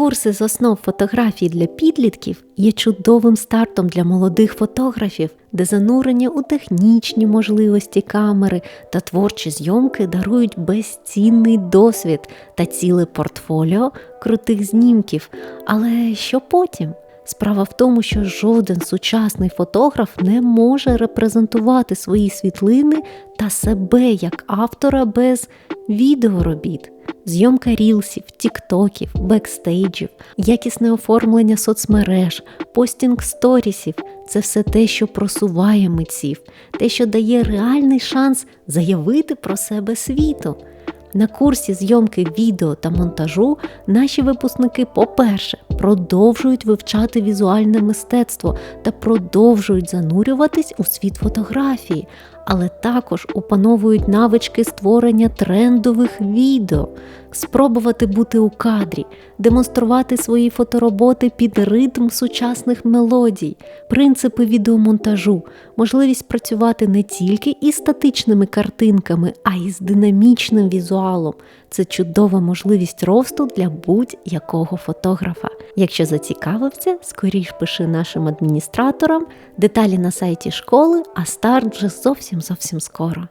Курси з основ фотографій для підлітків є чудовим стартом для молодих фотографів, де занурення у технічні можливості камери та творчі зйомки дарують безцінний досвід та ціле портфоліо крутих знімків. Але що потім? Справа в тому, що жоден сучасний фотограф не може репрезентувати свої світлини та себе як автора без відеоробіт. Зйомка рілсів, тіктоків, бекстейджів, якісне оформлення соцмереж, постінг сторісів це все те, що просуває митців, те, що дає реальний шанс заявити про себе світу. На курсі зйомки відео та монтажу наші випускники, по-перше, продовжують вивчати візуальне мистецтво та продовжують занурюватись у світ фотографії, але також опановують навички створення трендових відео, спробувати бути у кадрі, демонструвати свої фотороботи під ритм сучасних мелодій, принципи відеомонтажу, можливість працювати не тільки із статичними картинками, а й з динамічним візуалом. Це чудова можливість росту для будь-якого фотографа. Якщо зацікавився, скоріш пиши нашим адміністраторам, деталі на сайті школи, а старт вже зовсім зовсім скоро.